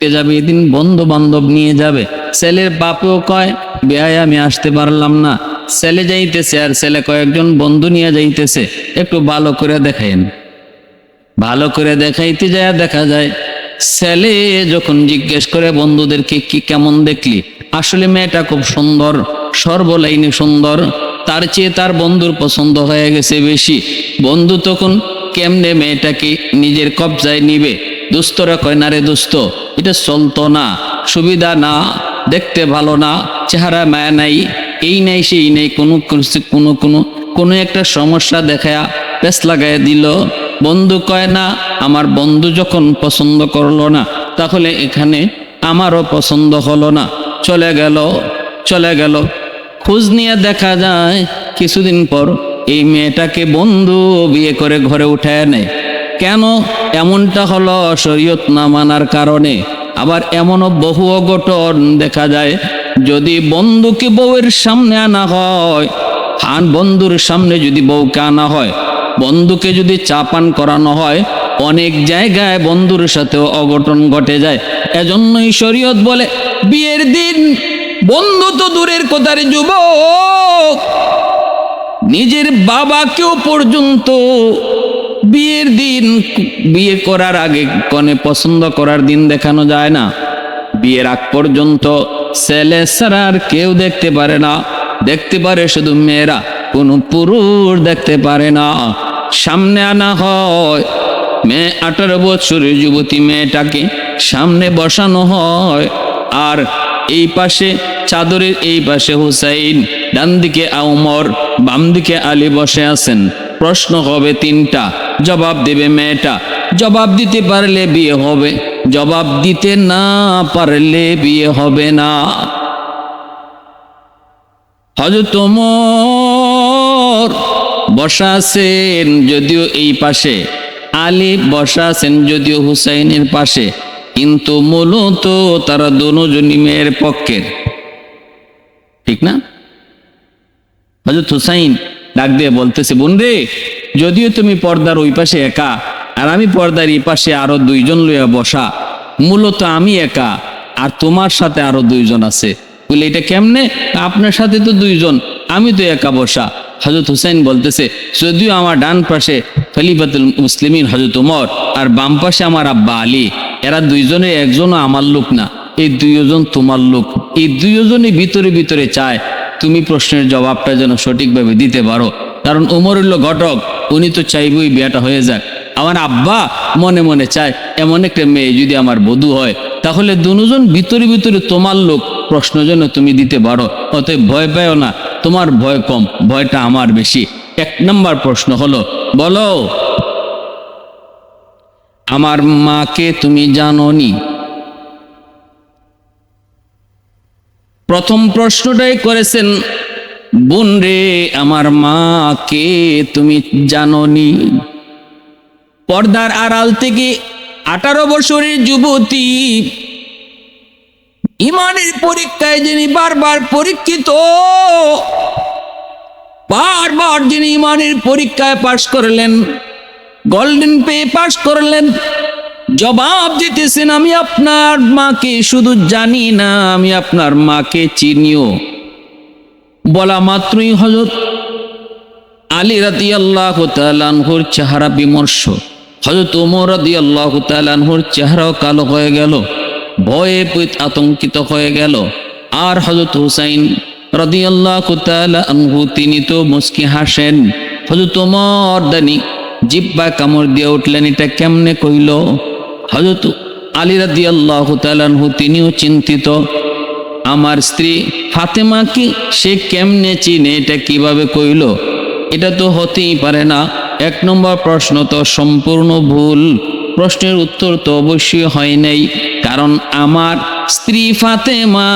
দেখতে যাবে, এদিন বন্ধু বান্ধব নিয়ে যাবে। ছেলের বাপেও কয়, বেয়ায় আমি আসতে পারলাম না। ছেলে যাইতেছে আর ছেলে কয়েকজন বন্ধু নিয়ে যাইতেছে। একটু ভালো করে দেখাইন ভালো করে দেখাইতে যায় দেখা যায়, ছেলে যখন জিজ্ঞেস করে, বন্ধুদেরকে কি কেমন দেখলি? আসলে মেয়েটা খুব সুন্দর, সর্বলাইনে সুন্দর। তার চেয়ে তার বন্ধুর পছন্দ হয়ে গেছে বেশি। বন্ধু তখন কেমনে মেয়েটাকে নিজের কবজায় নিবে? দুস্তরা কয়, না রে দুস্ত এটা চলতো না, সুবিধা না, দেখতে ভালো না, চেহারা মায়া নাই, এই নাই, সেই নেই, কোনো কোনো কোনো কোনো একটা সমস্যা দেখায়া পেস লাগায় দিল। বন্ধু কয়, না, আমার বন্ধু যখন পছন্দ করল না, তাহলে এখানে আমারও পছন্দ হলো না। চলে গেল চলে গেল। খোঁজ নিয়ে দেখা যায়, কিছুদিন পর এই মেয়েটাকে বন্ধু বিয়ে করে ঘরে উঠায় নেয়। কেন? এমনটা হলো শরীয়ত না মানার কারণে। আবার এমনও বহু অঘটন দেখা যায়। যদি বন্ধুকে বউয়ের সামনে আনা হয়, হান বন্ধুর সামনে যদি বউকে আনা হয় বন্ধুকে যদি চাপান করানো হয়, অনেক জায়গায় বন্ধুর সাথেও অঘটন ঘটে যায়। এজন্যই শরীয়ত বলে, বিয়ের দিন বন্ধু তো দূরের কথার যুবক, নিজের বাবাকেও পর্যন্ত বিয়ের দিন, বিয়ে করার আগে কনে পছন্দ করার দিন দেখানো যায় না। বিয়ের আগ পর্যন্ত ছেলে আর কেউ দেখতে পারে না। দেখতে পারে শুধু মেয়েরা, কোনো পুরুষ দেখতে পারে না। সামনে আনা হয়, মেয়ে আঠারো বছরের যুবতী মেয়েটাকে সামনে বসানো হয়। আর এই পাশে, চাদরের এই পাশে হুসাইন ডান দিকে আউমর বাম দিকে আলী বসে আছেন। প্রশ্ন হবে তিনটা। জবাব দেবে মেয়েটা। জবাব দিতে পারলে বিয়ে হবে। জবাব দিতে না পারলে বিয়ে হবে না। হজরত ওমর বসা আছেন যদিও এই পাশে। আলী বসা আছেন যদিও হুসাইনের পাশে। কিন্তু মূলত তারা দুজনই মেয়ের পক্ষের। ঠিক না? হজরত হুসাইন ডাক দিয়ে বলতেছে বোন রে যদিও তুমি পর্দার ওই পাশে একা, আর আমি পর্দার এই পাশে আরও দুইজন লইয়া বসা, মূলত আমি একা, আর তোমার সাথে আরও দুইজন আছে। বলে, এটা কেমনে? আপনার সাথে তো দুইজন, আমি তো একা বসা। হজরত হুসাইন বলতেছে, যদিও আমার ডান পাশে খলিফাতুল মুসলিমিন হজরত উমর, আর বাম পাশে আমার আব্বা আলী, এরা দুইজনে একজনও আমার লোক না, এই দুইজন তোমার লোক। এই দুইজনই ভিতরে ভিতরে চায় তুমি প্রশ্নের জবাবটা যেন সঠিকভাবে দিতে পারো। কারণ উমর হইল ঘটক, উনি তো চাইবই বিয়েটা হয়ে যাক। আমার আব্বা মনে মনে চায়, এমন একটা মেয়ে যদি আমার বধূ হয়, তাহলে দুজন ভিতরে ভিতরে তোমার লোক প্রশ্ন যেন তুমি দিতে পারো। অতএব ভয় পাও না, তোমার ভয় কম, ভয়টা আমার বেশি। এক নম্বর প্রশ্ন হলো, বলো, আমার মাকে তুমি জানোনি? প্রথম প্রশ্নটাই করেছেন, বোন রে, আমার মাকে তুমি জানোনি? পর্দার আড়াল থেকে আঠারো বছরের যুবতী ইমানের পরীক্ষায় যিনি বারবার পরীক্ষিত, বারবার যিনি ইমানের পরীক্ষায় পাশ করলেন গোল্ডেন পে পাশ করলেন জবাব দিতেছেন, আমি আপনার মাকে শুধু জানি না, আমি আপনার মাকে চিনিও। বলা মাত্রই হজরত আলী রাতি আল্লাহ তালানহুর চেহারা বিমর্ষ। হজরত ওমর রাদি আল্লাহ তালানহুর চেহারাও কালো হয়ে গেল, ভয়ে আতঙ্কিত হয়ে গেল। আর হজরত হুসাইন রাদি আল্লাহ আনহু, তিনি তো মুস্কি হাসেন। হজরত ওমর দানি জিব্বা কামড় দিয়ে উঠলেন, এটা কেমনে কইল? হজরত আলী রাদি আল্লাহ তালানহু তিনিও চিন্তিত, আমার স্ত্রী ফাতেমা কি সে কেমনে চিনে, এটা কীভাবে কইল? এটা তো হতেই পারে না। এক নম্বর প্রশ্ন তো সম্পূর্ণ ভুল। প্রশ্নের উত্তর তো অবশ্যই হয় নাই, কারণ আমার স্ত্রী ফাতেমা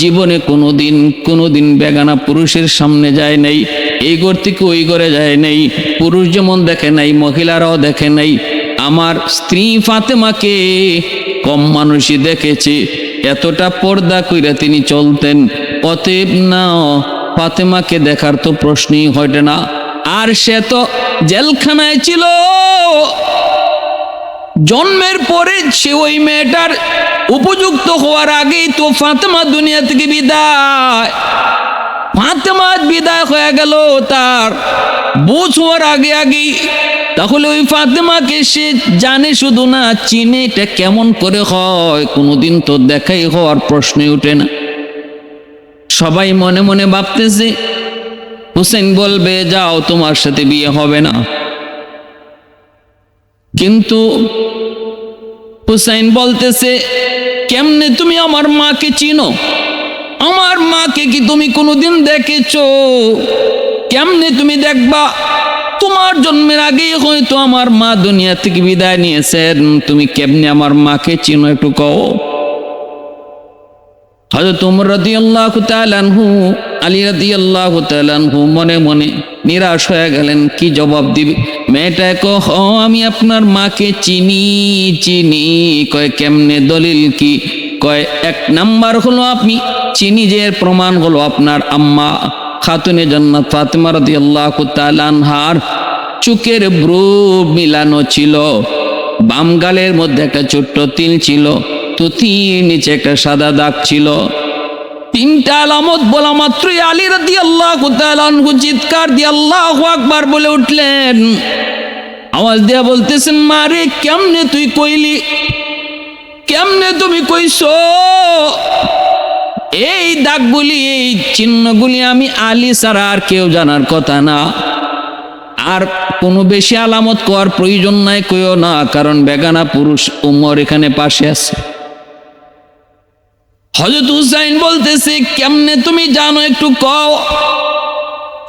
জীবনে কোনোদিন কোনোদিন বেগানা পুরুষের সামনে যায় নাই, এই ঘর থেকে ওই ঘরে যায় নাই, পুরুষ যেমন দেখে নাই, মহিলারাও দেখে নাই আমার স্ত্রী ফাতেমাকে কম মানুষই দেখেছে। এতটা পর্দা কইরা তিনি চলতেন। অতএব না, ফাতেমাকে দেখার তো প্রশ্নই হইতে না। আর সে তো জেলখানায় ছিল। জন্মের পরে সে ওই মেয়েটার উপযুক্ত হওয়ার আগেই তো ফাতেমা দুনিয়া থেকে বিদায়। ফাতেমা বিদায় হয়ে গেল। তার বুঝ হওয়ার আগে আগেই তাহলে ওই ফাতেমাকে সে জানে শুধু না, চিনে এটা কেমন করে হয়, কোনোদিন তো দেখাই হওয়ার প্রশ্নই ওঠে না। সবাই মনে মনে ভাবতেছে, হুসেন বলবে, যাও, তোমার সাথে বিয়ে হবে না। কিন্তু হুসাইন বলতেছে, কেমনে তুমি আমার মাকে চিনো? আমার মাকে কি তুমি কোনোদিন দেখেছ? কেমনে তুমি দেখবা? তোমার জন্মের আগেই হয়তো আমার মা দুনিয়া থেকে বিদায় নিয়েছেন। তুমি কেমনে আমার মাকে চিনো একটু কও। হযরত উমর রাদিয়াল্লাহু তাআলা আনহু, আলী রাদিয়াল্লাহু তাআলা আনহু মনে মনে নিরাশ হয়ে গেলেন, কি জবাব দিবে? মেয়েটা আমি আপনার মাকে চিনি চিনি। কয়, কেমনে দলিল কি? কয়, এক নাম্বার হলো আপনি, চিনি যে প্রমাণ হলো আপনার আম্মা। খাতুনে জান্নাত ফাতেমা রাদিয়াল্লাহু তাআলা আনহার চুকের ব্রু মিলানো ছিল। বাম গালের মধ্যে একটা ছোট্ট তিল ছিল, তুতির নিচে একটা সাদা দাগ ছিল। তিনটা আলামত বলা মাত্রই আলী রাদি আল্লাহ চিৎকার দিয়ে আল্লাহ আকবার বলে উঠলেন। আওয়াজ দিয়া বলতেছেন মারে কেমনে তুই কইলি? কেমনে তুমি কইছো? এই দাগগুলি, এই চিহ্নগুলি আমি আলী ছাড়া আর কেউ জানার কথা না। আর কোনো বেশি আলামত করার প্রয়োজন নাই, কইও না, কারণ বেগানা পুরুষ উমর এখানে পাশে আছে। হজরত হুসাইন বলতেছে, কেমনে তুমি জানো একটু কও?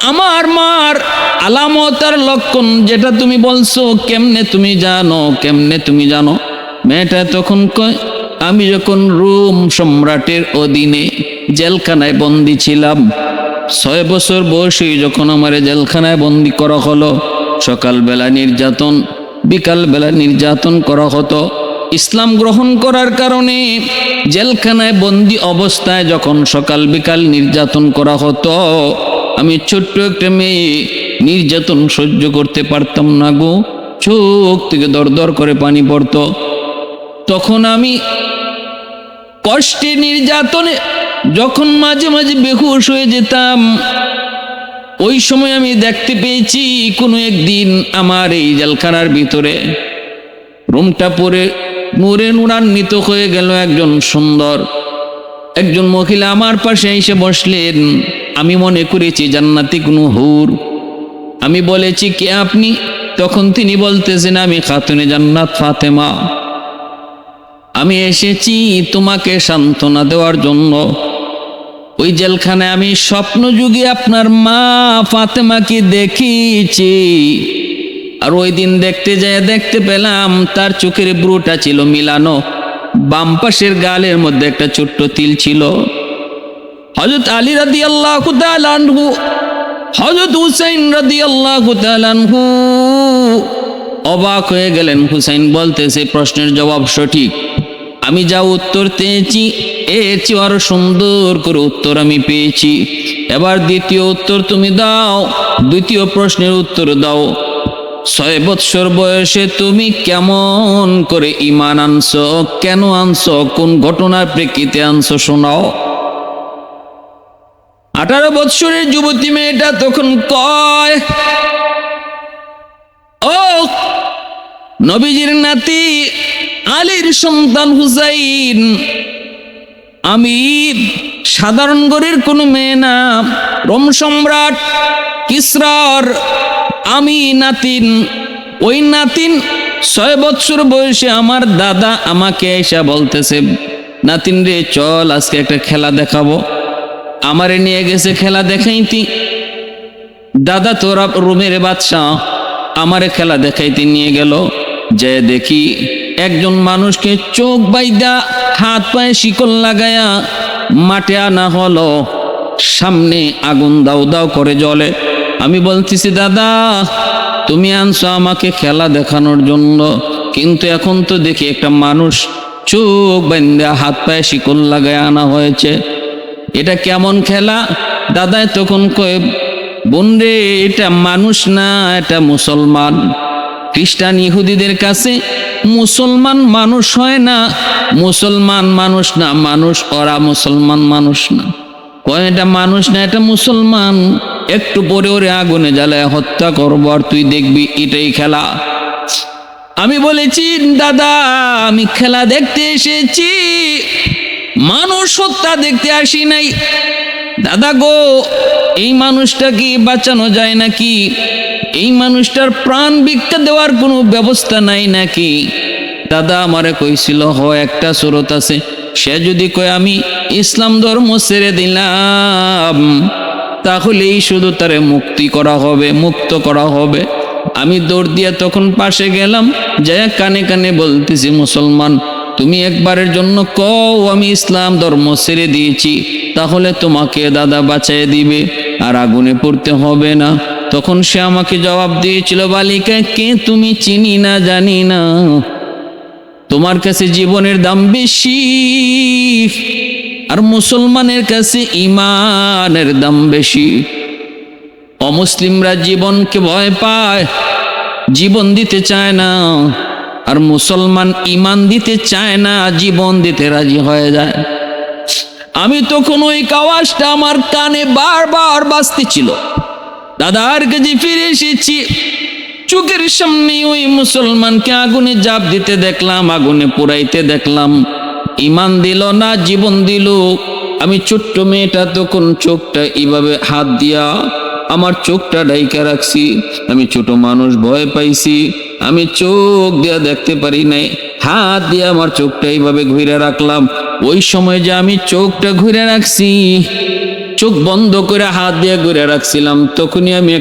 আমার মার আলামত আর লক্ষণ যেটা তুমি বলছো, কেমনে তুমি জানো, কেমনে তুমি জানো? মেয়েটা তখন কয় আমি যখন রোম সম্রাটের অধীনে জেলখানায় বন্দি ছিলাম, ছয় বছর বয়সে যখন আমার জেলখানায় বন্দি করা হলো, সকালবেলা নির্যাতন, বিকালবেলা নির্যাতন করা হতো। ইসলাম গ্রহণ করার কারণে জেলখানায় বন্দি অবস্থায় যখন সকাল বিকাল নির্যাতন করা হতো, আমি ছোট্ট একটা মেয়ে, নির্যাতন সহ্য করতে পারতাম না গো। চোখ থেকে দর দর করে পানি পড়তো। তখন আমি কষ্টে নির্যাতনে যখন মাঝে মাঝে বেহুশ হয়ে যেতাম, ওই সময় আমি দেখতে পেয়েছি কোনো একদিন আমার এই জেলখানার ভিতরে রুমটা পরে নূরে নুরান্বিত হয়ে গেল একজন সুন্দর। একজন মহিলা আমার পাশে এসে বসলেন। আমি মনে করেছি জান্নাতি কোনো হুর। আমি বলেছি, কে আপনি? তখন তিনি বলতেছেন, আমি খাতুনে জান্নাত ফাতেমা। আমি এসেছি তোমাকে সান্ত্বনা দেওয়ার জন্য। ওই জেলখানায় আমি স্বপ্ন যুগে আপনার মা ফাতেমাকে দেখিয়েছি আর ওই দিন দেখতে যায়, দেখতে পেলাম তার চোখের ব্রুটা ছিল মিলানো। বাম পাশের গালের মধ্যে একটা ছোট্ট তিল ছিল। হজরত আলী রাদি আল্লাহ আনহু হজরত হুসাইন রাদি আল্লাহ আনহু অবাক হয়ে গেলেন। হুসাইন বলতেছে, প্রশ্নের জবাব সঠিক। আমি যা উত্তর পেয়েছি এর চেয়ে আরও সুন্দর করে উত্তর আমি পেয়েছি। এবার দ্বিতীয় উত্তর তুমি দাও, দ্বিতীয় প্রশ্নের উত্তর দাও। ছয় বৎসর বয়সে তুমি কেমন করে ইমান আনছো, কেন আনছো, কোন ঘটনার প্রেক্ষিতে আনছো শোনাও। আঠারো বৎসরের যুবতী মেয়েটা তখন কয়, ও নবীজির নাতি আলীর সন্তান হুসাইন। আমি সাধারণ গরের কোনো মেয়ে না। রোম সম্রাট কিসরার আমি নাতিন। ওই নাতিন ছয় বৎসর বয়সে আমার দাদা আমাকে এসে বলতেছে, নাতিন রে, চল আজকে একটা খেলা দেখাবো। আমারে নিয়ে গেছে খেলা দেখাইতি। দাদা, তোরা রুমের বাদশাহ, আমারে খেলা দেখাইতে নিয়ে গেল। যে দেখি একজন মানুষকে চোখ বাইদা, হাত পায়ে শিকল লাগায়া মাঠে আনা হলো। সামনে আগুন দাও দাও করে জলে আমি বলতেছি, দাদা, তুমি আনছো আমাকে খেলা দেখানোর জন্য। কিন্তু এখন তো দেখি একটা মানুষ চোখ বাইন্দা, হাত পায়ে শিকল লাগায় আনা হয়েছে। এটা কেমন খেলা? দাদায় তখন কয়ে বোন এটা মানুষ না, এটা মুসলমান। খ্রিস্টান ইহুদিদের কাছে মুসলমান মানুষ হয় না, মুসলমান মানুষ না, মানুষ ওরা মুসলমান মানুষ না। কয় এটা মানুষ না, এটা মুসলমান। একটু পরে ওরে আগুনে জ্বালায় হত্যা করব, আর তুই দেখবি এটাই খেলা। আমি বলেছি, দাদা, আমি খেলা দেখতে এসেছি। মানুষ হত্যা দেখতে আসি নাই। দাদা গো, এই মানুষটা কি বাঁচানো যায় নাকি? এই মানুষটার প্রাণ ভিক্ষা দেওয়ার কোনো ব্যবস্থা নাই নাকি? দাদা আমারে কইছিল, হ, একটা সুরত আছে। সে যদি কয়, আমি ইসলাম ধর্ম ছেড়ে দিলাম, তাহলেই শুধু তারে মুক্তি করা হবে, মুক্ত করা হবে। আমি দৌড় দিয়ে তখন পাশে গেলাম যাই কানে কানে বলতেছি, মুসলমান, তুমি একবারের জন্য কও, আমি ইসলাম ধর্ম ছেড়ে দিয়েছি, তাহলে তোমাকে দাদা বাঁচাই দিবে, আর আগুনে পড়তে হবে না। তখন সে আমাকে জবাব দিয়েছিল, বালিকা, কে তুমি চিনি না, জানি না। তোমার কাছে জীবনের দাম বেশি আর মুসলমানের কাছে ইমানের দাম বেশি। অমুসলিমরা জীবনকে ভয় পায়, জীবন দিতে চায় না, আর মুসলমান ইমান দিতে চায় না, জীবন দিতে রাজি হয়ে যায়। আমি তখন ওই কাওয়াজটা আমার কানে বারবার বাজতেছিল। দাদার কাছে ফিরে এসেছি। চোখের সামনে ওই মুসলমানকে আগুনে জাপ দিতে দেখলাম, আগুনে পুরাইতে দেখলাম। ইমান দিল না, জীবন দিল। আমি ছোট্ট মেয়েটা, তখন চোখটা এইভাবে হাত দিয়া আমার চোখটা ডাইকা রাখছি। আমি ছোট মানুষ, ভয় পাইছি। আমি চোখ দিয়া দেখতে পারি নাই। হাত দিয়ে আমার চোখটা এইভাবে ঘুরে রাখলাম। ওই সময় যে আমি চোখটা ঘুরে রাখছি চোখ বন্ধ করে হাত দিয়ে ঘুরে রাখছিলাম তখনই আমি